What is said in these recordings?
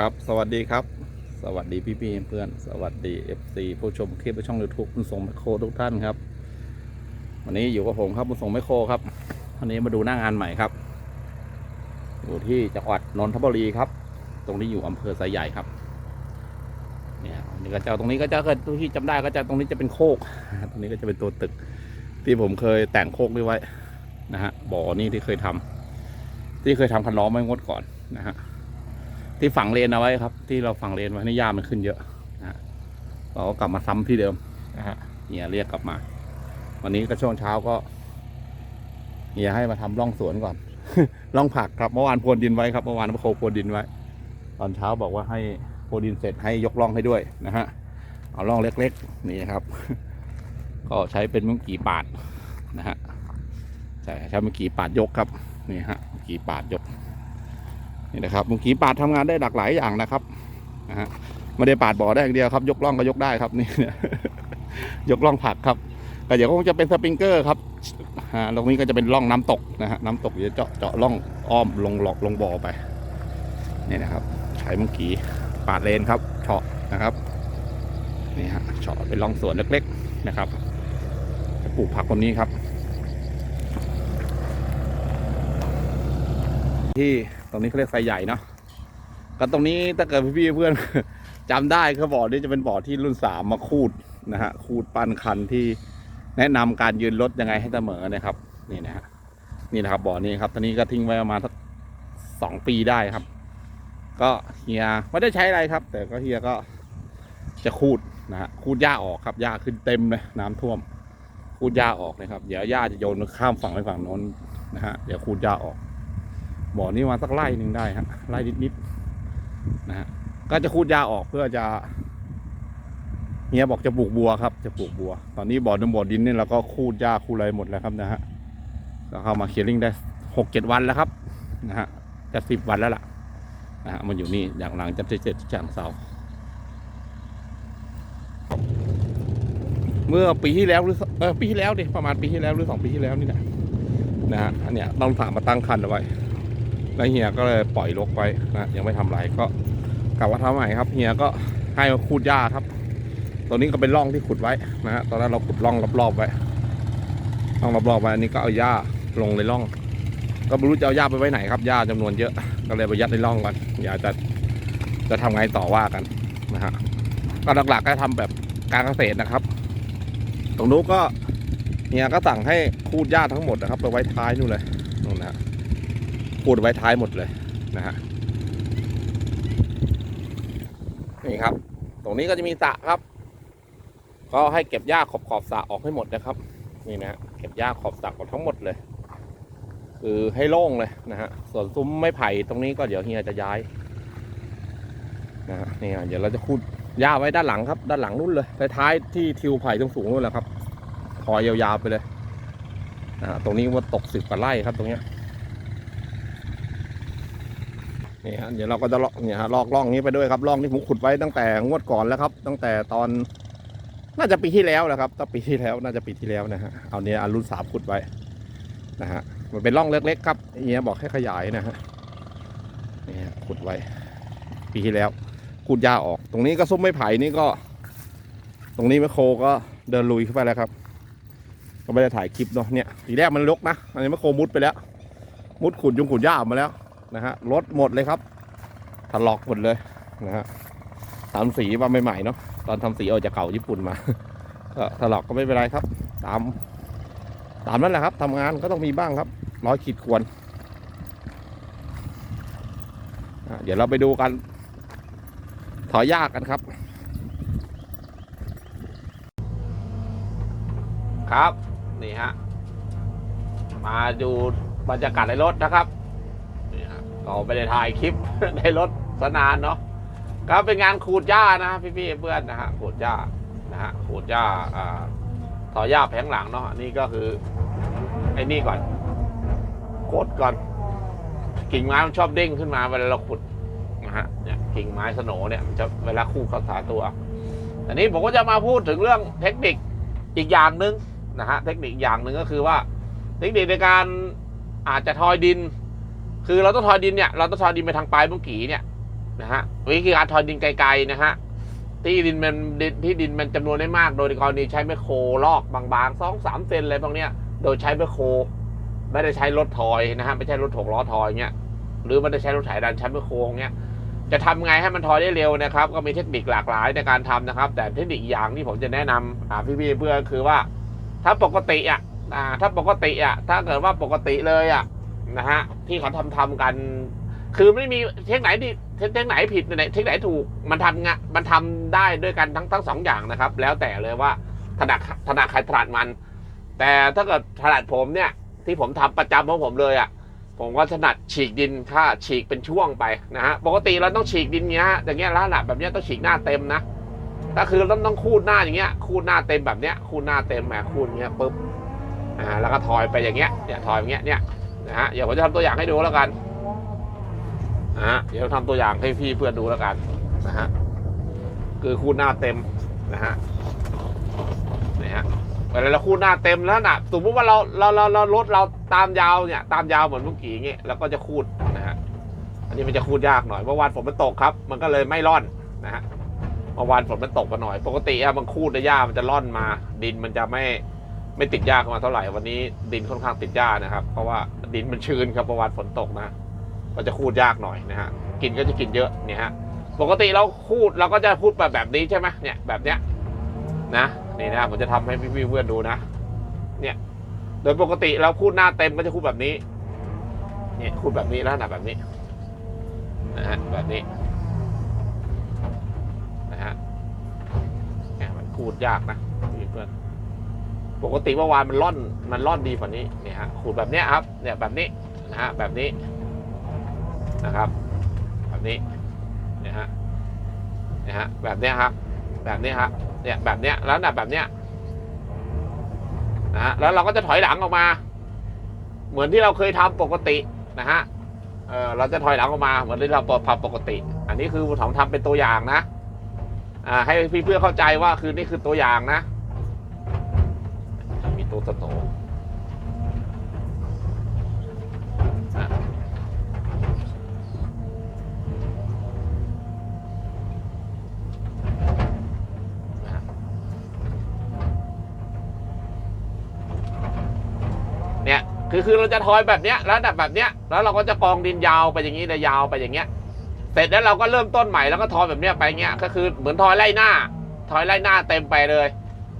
ครับ สวัสดีครับ สวัสดีพี่พี่ๆเพื่อน สวัสดี FC ผู้ชมคลิปช่องยูทูบคุณส่งแมโครทุกท่านครับ วันนี้อยู่กับผมครับคุณส่งแมโครครับ วันนี้มาดูหน้างานใหม่ครับ อยู่ที่จังหวัดนนทบุรีครับ ตรงนี้อยู่อำเภอไซใหญ่ครับ เนี่ยนี่ก็จะตรงนี้ก็จะเกิดที่จำได้ก็จะตรงนี้จะเป็นโคก ตรงนี้ก็จะเป็นตัวตึก ที่ผมเคยแต่งโคกนี้ไว้นะฮะบ่อนี่ที่เคยทำที่เคยทำคันล้อไว้งดก่อนนะฮะ ที่ฝังเลนเอาไว้ครับ ที่เราฝังเลนไว้ในหญ้ามันขึ้นเยอะนะฮะเราก็กลับมาซ้ำที่เดิมนะฮะเฮียเรียกกลับมา วันนี้ก็ช่วงเช้าก็เฮียให้มาทำร่องสวนก่อนร่องผักครับเมื่อวานพรวนดินไว้ครับเมื่อวานพระโคพรวนดินไว้ ตอนเช้าบอกว่าให้พรวนดินเสร็จให้ยกร่องให้ด้วยนะฮะเอาร่องเล็กๆนี่ครับ ก็ใช้เป็นมุ้งกี่ปาดนะฮะใช่ใช้มุ้งกี่ปาดยกครับนี่ฮะมุ้งกี่ปาดยก นี่นะครับมุงกีปาดทำงานได้หลากหลายอย่างนะครับนะฮะไม่ได้ปาดบ่อได้อย่างเดียวครับ ยกล่องก็ยกได้ครับนี่ยกล่องผักครับแต่เดี๋ยวคงจะเป็นสปริงเกอร์ครับอ่าตรงนี้ก็จะเป็นร่องน้ำตกนะฮะน้ำตกเดี๋ยวเจาะเจาะร่องอ้อมลงหลอกลงบ่อไปนี่นะครับ ใช้มุงกีปาดเลนครับเฉาะนะครับนี่ฮะเฉาะเป็นร่องสวนเล็กๆนะครับจะปลูกผักคนนี้ครับ ที่ รงนี้เขาเรียกไซใหญ่เนาะก็ตรงนี้ถ้าเกิดพี่เพื่อนจำได้เขาบอกนี่จะเป็นบ่อที่รุ่นสามมาคูดนะฮะคูดปั้นคันที่แนะนำการยืนรถยังไงให้เสมอนะครับนี่นะฮะนี่นะครับบ่อนี้ครับตอนนี้ก็ทิ้งไว้ประมาณสักสองปีได้ครับ ก็เฮียไม่ได้ใช้อะไรครับ แต่ก็เฮียก็จะคูดนะฮะคูดหญ้าออกครับหญ้าขึ้นเต็มเลยน้ำท่วมคูดหญ้าออกนะครับเดี๋ยวหญ้าจะโยนข้ามฝั่งไปฝั่งโน้นนะฮะเดี๋ยวคูดหญ้าออก บ่อนี้มาสักไร่หนึ่งได้ฮะไร่นิดๆนะฮะก็จะคูดหญ้าออกเพื่อจะเฮียบอกจะปลูกบัวครับ จะปลูกบัว ตอนนี้บ่อดินบ่อดินเนี่ยเราก็คูดหญ้าคูดอะไรหมดแล้วครับนะฮะก็เข้ามาเคลียร์ลิงได้หกเจ็ดวันแล้วครับนะฮะจะสิบวันแล้วล่ะนะฮะมันอยู่นี่อย่างหลังจะเสร็จจากเสาเมื่อปีที่แล้วหรือเออปีที่แล้วดิประมาณปีที่แล้วหรือสองปีที่แล้วนี่แหละนะฮะอันเนี้ยต้องถามมาตั้งคันเอาไว้ แล้วเฮียก็เลยปล่อยลกไว้นะยังไม่ทำไรก็กลับมาทำใหม่ครับเฮียก็ให้มาคูดหญ้าครับตัวนี้ก็เป็นร่องที่ขุดไว้นะฮะตอนนั้นเราขุดร่องรอบๆไว้ร่องรอบๆไว้อันนี้ก็เอาหญ้าลงในร่อง ก็ไม่รู้จะเอาหญ้าไปไว้ไหนครับหญ้าจำนวนเยอะก็เลยไปยัดในร่องก่อนอย่าจะจะทำไงต่อว่ากันนะฮะก็หลักๆก็ทำแบบการเกษตรนะครับ ตรงนู้นก็เฮียก็สั่งให้คูดหญ้าทั้งหมดนะครับ ไปไว้ท้ายนู่นเลยนู่นนะ ฮะพูดไว้ท้ายหมดเลยนะฮะนี่ครับ ตรงนี้ก็จะมีสระครับ ก็ให้เก็บหญ้าขอบขอบสระออกให้หมดนะครับ นี่นะเก็บหญ้าขอบสระออกทั้งหมดเลย คือให้โล่งเลยนะฮะส่วนซุ้มไม้ไผ่ตรงนี้ก็เดี๋ยวเฮียจะย้ายนะฮะนี่ฮะเดี๋ยวเราจะขุดหญ้าไว้ด้านหลังครับ ด้านหลังนู่นเลยท้ายที่ทิวไผ่ตรงสูงนู่นแหละครับพอยาวๆไปเลยนะฮะตรงนี้ว่าตกสิบกว่าไร่ครับตรงเนี้ย นี่ฮะเดี๋ยวเราก็จะลอกเนี่ยฮะลอกล่องนี้ไปด้วยครับล่องที่ผมขุดไว้ตั้งแต่งวดก่อนแล้วครับ ตั้งแต่ตอนน่าจะปีที่แล้วแหละครับตั้งปีที่แล้วน่าจะปีที่แล้วนะฮะเอาเนี่ยอันรุ่นสามขุดไว้นะฮะมันเป็นร่องเล็กๆครับเฮียบอกให้ขยายนะฮะนี่ฮะขุดไว้ ปีที่แล้วขุดหญ้าออก ตรงนี้ก็ซุ้มไม้ไผ่นี่ก็ ตรงนี้แมคโครก็เดินลุยเข้าไปแล้วครับ ก็ไม่ได้ถ่ายคลิปเนาะเนี่ยทีแรกมันรกนะอันนี้แมคโครมุดไปแล้ว มุดขุดยุงขุดหญ้าออกมาแล้ว นะฮะรถหมดเลยครับถลอกหมดเลยนะฮะทำสีมาใหม่ๆเนาะตอนทำสีออกจากเก่าญี่ปุ่นมาก็ถลอกก็ไม่เป็นไรครับ ตาม ตามนั้นแหละครับทำงานก็ต้องมีบ้างครับร้อยขีดควรเดี๋ยวเราไปดูกัน ถอยยากกันครับ ครับนี่ฮะมาดูบรรยากาศในรถนะครับ ก็ไม่ได้ถ่ายคลิป ในรถสนานเนาะก็เป็นงานขูดหญ้านะพี่ๆเพื่อนนะฮะขูดหญ้านะฮะขูดหญ้าอ่าถอหญ้าแผงหลังเนาะนี่ก็คือไอ้นี่ก่อนกดก่อน กิ่งไม้มันชอบเด้งขึ้นมาเวลาเราขุดนะฮะเนี่ยกิ่งไม้สโนเนี่ยมันจะเวลาคู่เข้าสาตัวอันนี้ผมก็จะมาพูดถึงเรื่องเทคนิคอีกอย่างหนึ่งนะฮะเทคนิคอีกอย่างหนึ่งก็คือว่า เทคนิคในการอาจจะทอยดิน คือเราต้องทอยดินเนี่ยเราต้องทอยดินไปทางปลายบุ้งกีเนี่ยนะฮะวิธีการทอยดินไกลๆนะฮะที่ดินมันดินที่ดินมันจำนวนไม่มาก โดยกรณีใช้ไมโครลอกบางๆสองสามเซนอะไรพวกเนี้ย โดยใช้ไมโครไม่ได้ใช้รถทอยนะฮะไม่ใช่รถถกล้อทอยเงี้ยหรือไม่ได้ใช้รถไถดันใช้ไมโครเงี้ยจะทำไงให้มันทอยได้เร็วนะครับ ก็มีเทคนิคหลากหลายในการทำนะครับ แต่เทคนิคอย่างที่ผมจะแนะนำอ่าพี่ๆเพื่อนคือว่า ถ้าปกติอะอ่าถ้าปกติอะถ้าเกิดว่าปกติเลยอะ นะฮะที่เขาทำทำกัน คือไม่มีเทคไหนดีเทคเทคไหนผิดไหนเทคไหนถูกมันทำงะมันทำได้ด้วยกันทั้งทั้งสองอย่างนะครับ แล้วแต่เลยว่าถนัดถนัดใครถนัดมัน แต่ถ้าเกิดถนัดผมเนี่ย ที่ผมทำประจำของผมเลยอะ่ะผมก็ถนัดฉีกดินค่าฉีกเป็นช่วงไปนะฮะปกติเราต้องฉีกดินเงี้ยอย่างเงี้ยลักษณะแบบเนี้ยต้องฉีกหน้าเต็มนะถ้าคือต้องต้องคูดหน้าอย่างเงี้ย คูดหน้าเต็มแบบเนี้ยคูดหน้าเต็มแหมคูดเงี้ยปุ๊บอ่าแล้วก็ทอยไปอย่างเงี้ยเนี่ยทอยอย่างเงี้ยเนี่ย นะฮะเดี๋ยวผมจะทำตัวอย่างให้ดูแล้วกันนะฮะเดี๋ยวทำตัวอย่างให้พี่เพื่อนดูแล้วกันนะฮะคือคูดหน้าเต็มนะฮะนี่ฮะเวลาเราคูดหน้าเต็มแล้วนะสมมติว่าเราเราเราเรารถเราตามยาวเนี่ยตามยาวเหมือนเมื่อกี้อย่างเงี้ยเราก็จะคูดนะฮะอันนี้มันจะคูดยากหน่อยเมื่อวานฝนมันตกครับ มันก็เลยไม่ร่อนนะฮะเมื่อวานฝนมันตกมาหน่อย ปกติอะมันคูดในหญ้ามันจะร่อนมา ดินมันจะไม่ ไม่ติดหญ้าเข้ามาเท่าไหร่วันนี้ดินค่อนข้างติดหญ้านะครับ เพราะว่าดินมันชื้นครับเมื่อวานฝนตกนะก็จะคูดยากหน่อยนะฮะกินก็จะกินเยอะเนี่ยฮะปกติเราคูดเราก็จะพูดแบบแบบนี้ใช่ไหมเนี่ยแบบเนี้ยนะนี่นะผมจะทำให้พี่ๆเพื่อนดูนะเนี่ยโดยปกติเราคูดหน้าเต็มก็จะคูดแบบนี้เนี่ยคูดแบบนี้ลักษณะแบบนี้นะฮะแบบนี้นะฮะมันคูดยากนะพี่เพื่อน ปกติเมื่อวานมันร่อนมันร่อนดีกว่านี้เนี่ยฮะขูดแบบเนี้ยครับ เนี่ยแบบนี้นะฮะแบบนี้นะครับ แบบนี้เนี่ยฮะเนี่ยฮะแบบเนี้ยครับ แบบนี้ครับเนี่ยแบบเนี้ยแล้วแบบแบบเนี้ยนะฮะแล้วเราก็จะถอยหลังออกมา เหมือนที่เราเคยทำปกตินะฮะเออเราจะถอยหลังออกมาเหมือนที่เราทำปกติ อันนี้คือผมทำเป็นตัวอย่างนะอ่าให้พี่เพื่อนเข้าใจว่าคือนี่คือตัวอย่างนะ สโตเนี่ยคือคือเราจะทอยแบบเนี้ยแล้วแบบแบบเนี้ยแล้วเราก็จะกองดินยาวไปอย่างนี้เลยยาวไปอย่างเงี้ยเสร็จแล้วเราก็เริ่มต้นใหม่แล้วก็ทอยแบบเนี้ยไปเงี้ยก็คือเหมือนทอยไล่หน้า ทอยไล่หน้าเต็มไปเลย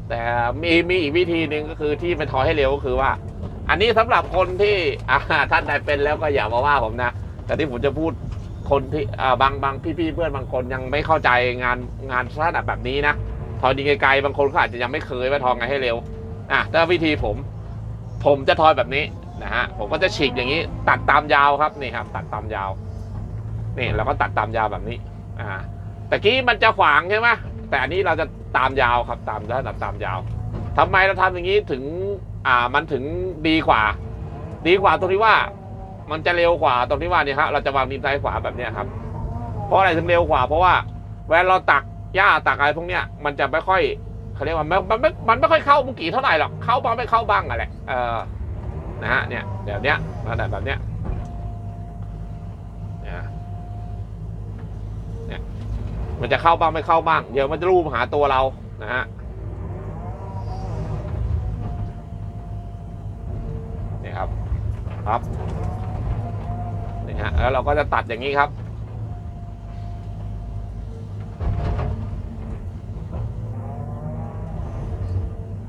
แต่มีมีอีกวิธีหนึ่งก็คือที่ไปทอยให้เร็วก็คือว่า อันนี้สำหรับคนที่ท่านใดเป็นแล้วก็อย่ามาว่าผมนะ แต่ที่ผมจะพูดคนที่บางบางพี่ๆเพื่อนบางคนยังไม่เข้าใจงานงานลักษณะแบบนี้นะทอยดินไกลๆบางคนเขาอาจจะยังไม่เคยว่าทอยไงให้เร็วอะแต่วิธีผม ผมจะทอยแบบนี้นะฮะผมก็จะฉีกอย่างนี้ ตัดตามยาวครับนี่ครับ ตัดตามยาวนี่เราก็ตัดตามยาวแบบนี้อ่าแต่กี้มันจะขวางใช่ไหม แต่อันนี้เราจะตามยาวครับตามแล้วตัดตามยาวทำไมเราทำอย่างนี้ถึงอ่ามันถึงดีกว่า ดีกว่าตรงที่ว่า มันจะเร็วกว่าตรงที่ว่านี่ฮะเราจะวางดินซ้ายขวาแบบนี้ครับ เพราะอะไรถึงเร็วกว่า เพราะว่าเวลาเราตักหญ้าตักอะไรพวกเนี้ยมันจะไม่ค่อยเขาเรียกว่ามันมันไม่มันไม่ค่อยเข้ามุกี่เท่าไหร่หรอกเข้าบ้างไม่เข้าบ้างอะแหละเออนะฮะเนี่ยแบบเนี้ยระดับแบบเนี้ยนะเนี่ย มันจะเข้าบ้างไม่เข้าบ้าง เดี๋ยวมันจะรูปหาตัวเรานะฮะนี่ครับครับนี่ฮะแล้วเราก็จะตัดอย่างนี้ครับ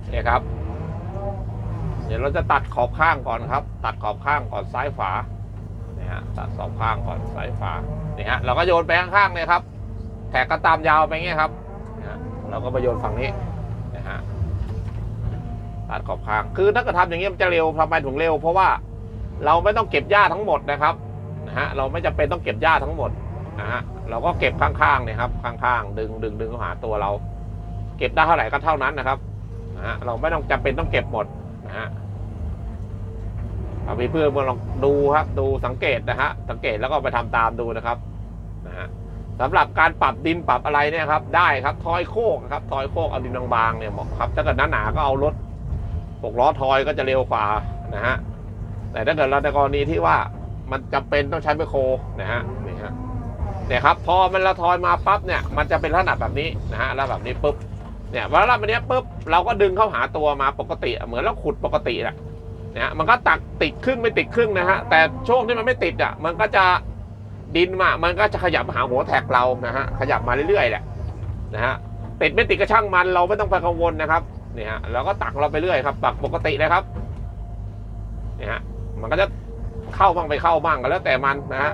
เนี่ยครับ เดี๋ยวเราจะตัดขอบข้างก่อนครับ ตัดขอบข้างก่อนซ้ายฝาเนี่ยฮะตัดขอบข้างก่อนซ้ายฝานี่ฮะเราก็โยนไปข้างๆเลยครับ แถกก็ตามยาวไปเงี้ยครับเนี่ยฮะเราก็มาโยนฝั่งนี้นะฮะตัดขอบข้าง คือถ้าเกิดทำอย่างนี้มันจะเร็วทำไมถึงเร็ว เพราะว่าเราไม่ต้องเก็บหญ้าทั้งหมดนะครับนะฮะเราไม่จำเป็นต้องเก็บหญ้าทั้งหมดนะฮะเราก็เก็บข้างๆเนี่ยครับข้างๆ ดึงดึงดึงเข้าหาตัวเรา เก็บได้เท่าไหร่ก็เท่านั้นนะครับนะฮะเราไม่ต้องจำเป็นต้องเก็บหมดนะฮะเอาไปเพื่อนมาลองดูครับ ดูสังเกตนะฮะสังเกตแล้วก็ไปทำตามดูนะครับนะฮะ สำหรับการปรับดินปรับอะไรเนี่ยครับ ได้ครับทอยโคกครับทอยโคกเอาดินบางๆเนี่ยเหมาะครับ ถ้าเกิดหนาๆก็เอารถหกล้อทอยก็จะเร็วกว่านะฮะแต่ถ้าเกิดเราในกรณีที่ว่ามันจำเป็นต้องใช้ไมคโครนะฮะนี่ฮะเนี่ยครับพอมันละทอยมาปั๊บเนี่ยมันจะเป็นลักษณะแบบนี้นะฮะแล้วแบบนี้ปุ๊บเนี่ยเวลาแบบนี้ปุ๊บเราก็ดึงเข้าหาตัวมาปกติเหมือนเราขุดปกติแหละนะฮะมันก็ตักติดครึ่งไม่ติดครึ่งนะฮะแต่ช่วงที่มันไม่ติดอะมันก็จะ ดินมามันก็จะขยับมาหาหัวแท็กเรานะฮะขยับมาเรื่อยๆแหละนะฮะติดไม่ติดก็ช่างมันเราไม่ต้องไปกังวลนะครับเนี่ยฮะเราก็ตักเราไปเรื่อยครับตักปกติเลยครับเนี่ยฮะมันก็จะเข้าบ้างไปเข้าบ้างก็แล้วแต่มันนะฮะ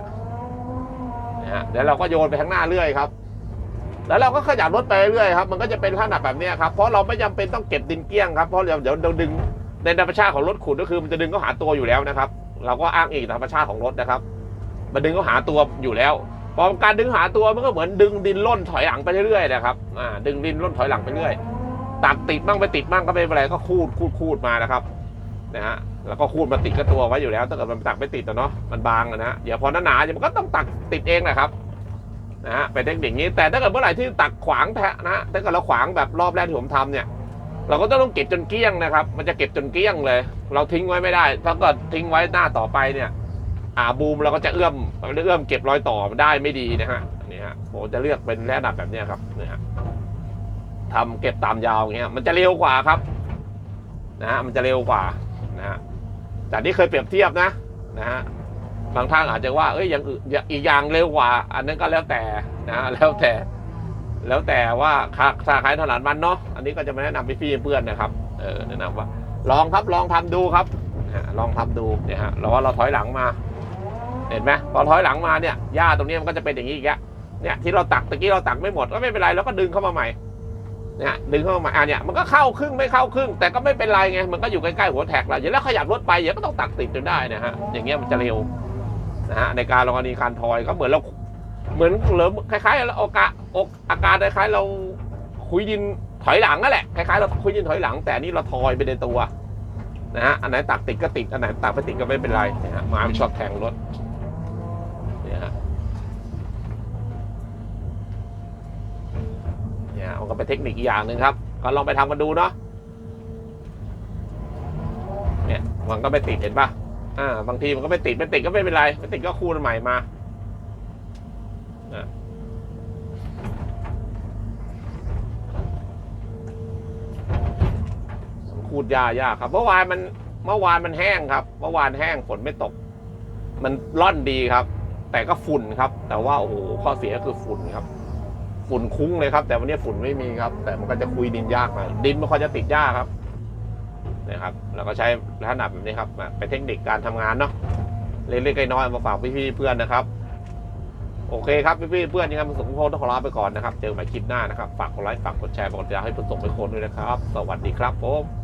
นะฮะเดี๋ยวเราก็โยนไปข้างหน้าเรื่อยครับ แล้วเราก็ขยับรถไปเรื่อยครับ มันก็จะเป็นลักษณะแบบเนี้ยครับ เพราะเราไม่จำเป็นต้องเก็บดินเกี้ยงครับ เพราะเดี๋ยวเดี๋ยวเราดึงในธรรมชาติของรถขุดก็คือมันจะดึงเข้าหาตัวอยู่แล้วนะครับ เราก็อ้างอีกธรรมชาติของรถนะครับ มันดึงเขาหาตัวอยู่แล้ว พอการดึงหาตัวมันก็เหมือนดึงดินล่นถอยหลังไปเรื่อยๆนะครับอ่าดึงดินล่นถอยหลังไปเรื่อยตักติดบ้างไปติดบ้างก็ไม่เป็นไรก็คูดคูดคูดมานะครับนะฮะแล้วก็คูดมาติดกับตัวไว้อยู่แล้วถ้าเกิดมันตักไม่ติดอะเนาะมันบางนะฮะเดี๋ยวพอหนาๆเดี๋ยวมันก็ต้องตักติดเองแหละครับนะฮะเป็นเทคนิคนี้แต่ถ้าเกิดเมื่อไหร่ที่ตักขวางแทะนะถ้าเกิดเราขวางแบบรอบแรกที่ผมทำเนี่ย เราก็ต้องเก็บจนเกลี้ยงนะครับ มันจะเก็บจนเกลี้ยงเลย เราทิ้งไว้ไม่ได้ถ้าเกิดทิ้งไว้หน้าต่อไปเนี่ย อ่าบูมเราก็จะเอื้อมเอื้อมเก็บรอยต่อได้ไม่ดีนะฮะนี่ฮะผมจะเลือกเป็นระดับแบบนี้ครับนี่ฮะทำเก็บตามยาวอย่างเงี้ยมันจะเร็วกว่าครับนะฮะมันจะเร็วกว่านะฮะแต่นี่เคยเปรียบเทียบนะนะฮะบางท่านอาจจะว่าเอ้ยอย่างอีกอย่างเร็วกว่า อันนั้นก็แล้วแต่นะแล้วแต่แล้วแต่ว่าค่าค่าขายถนัดมันเนาะอันนี้ก็จะมาแนะนำพี่ๆเพื่อนนะครับเออแนะนำว่า ลองครับลองทำดูครับลองทำดูเนี่ยฮะเราว่าเราถอยหลังมา เห็นไหมพอถอยหลังมาเนี่ยหญ้าตรงนี้มันก็จะเป็นอย่างนี้อีกแล้วเนี่ยที่เราตักตะกี้เราตักไม่หมดก็ไม่เป็นไรเราก็ดึงเข้ามาใหม่เนี่ยดึงเข้ามาอะเนี่ยมันก็เข้าครึ่งไม่เข้าครึ่ง แต่ก็ไม่เป็นไรไงมันก็อยู่ใกล้ๆหัวแท็กเราอย่าแล้วขยับรถไปอย่าก็ต้องตักติดจนได้นะฮะอย่างเงี้ยมันจะเร็วนะฮะในการลองอันนี้การทอยก็เหมือนเราเหมือนเหลือคล้ายๆเราโอกาอกอาการคล้ายๆเราคุยดินถอยหลังนั่นแหละคล้ายๆเราคุยดินถอยหลัง แต่นี่เราทอยไปในตัวนะฮะอันไหนตักติดก็ติดอันไหนตักไม่ติดก็ไม่เป็นไรนะฮะมาเป็นช็อตแข่งรถ เนี่ยฮะเนี่ยมันก็เป็นเทคนิคอีกอย่างหนึ่งครับ ก็ลองไปทำกันดูเนาะเนี่ยมันก็ไม่ติดเห็นปะอ่าบางทีมันก็ไม่ติดไม่ติดก็ไม่เป็นไรไม่ติดก็คูณใหม่มาอะคูดยายากครับ เมื่อวานมันเมื่อวานมันแห้งครับ เมื่อวานแห้งฝนไม่ตก มันร่อนดีครับ แต่ก็ฝุ่นครับ แต่ว่าโอ้โหข้อเสียคือฝุ่นครับ ฝุ่นคุ้งเลยครับ แต่วันนี้ฝุ่นไม่มีครับ แต่มันก็จะคุยดินยากหน่อยดินไม่ค่อยจะติดยากครับนะครับเราก็ใช้ลักษณะแบบนี้ครับเป็นเทคนิคการทำงานเนาะเล็กๆน้อยๆมาฝากพี่ๆเพื่อนนะครับ โอเคครับพี่ๆเพื่อนยังไงผมสมพงศ์ต้องขอลาไปก่อนนะครับ เจอกันใหม่คลิปหน้านะครับ ฝากกดไลค์ฝากกดแชร์ฝากกดติดตามให้ผมส่งไปคนด้วยนะครับ สวัสดีครับผม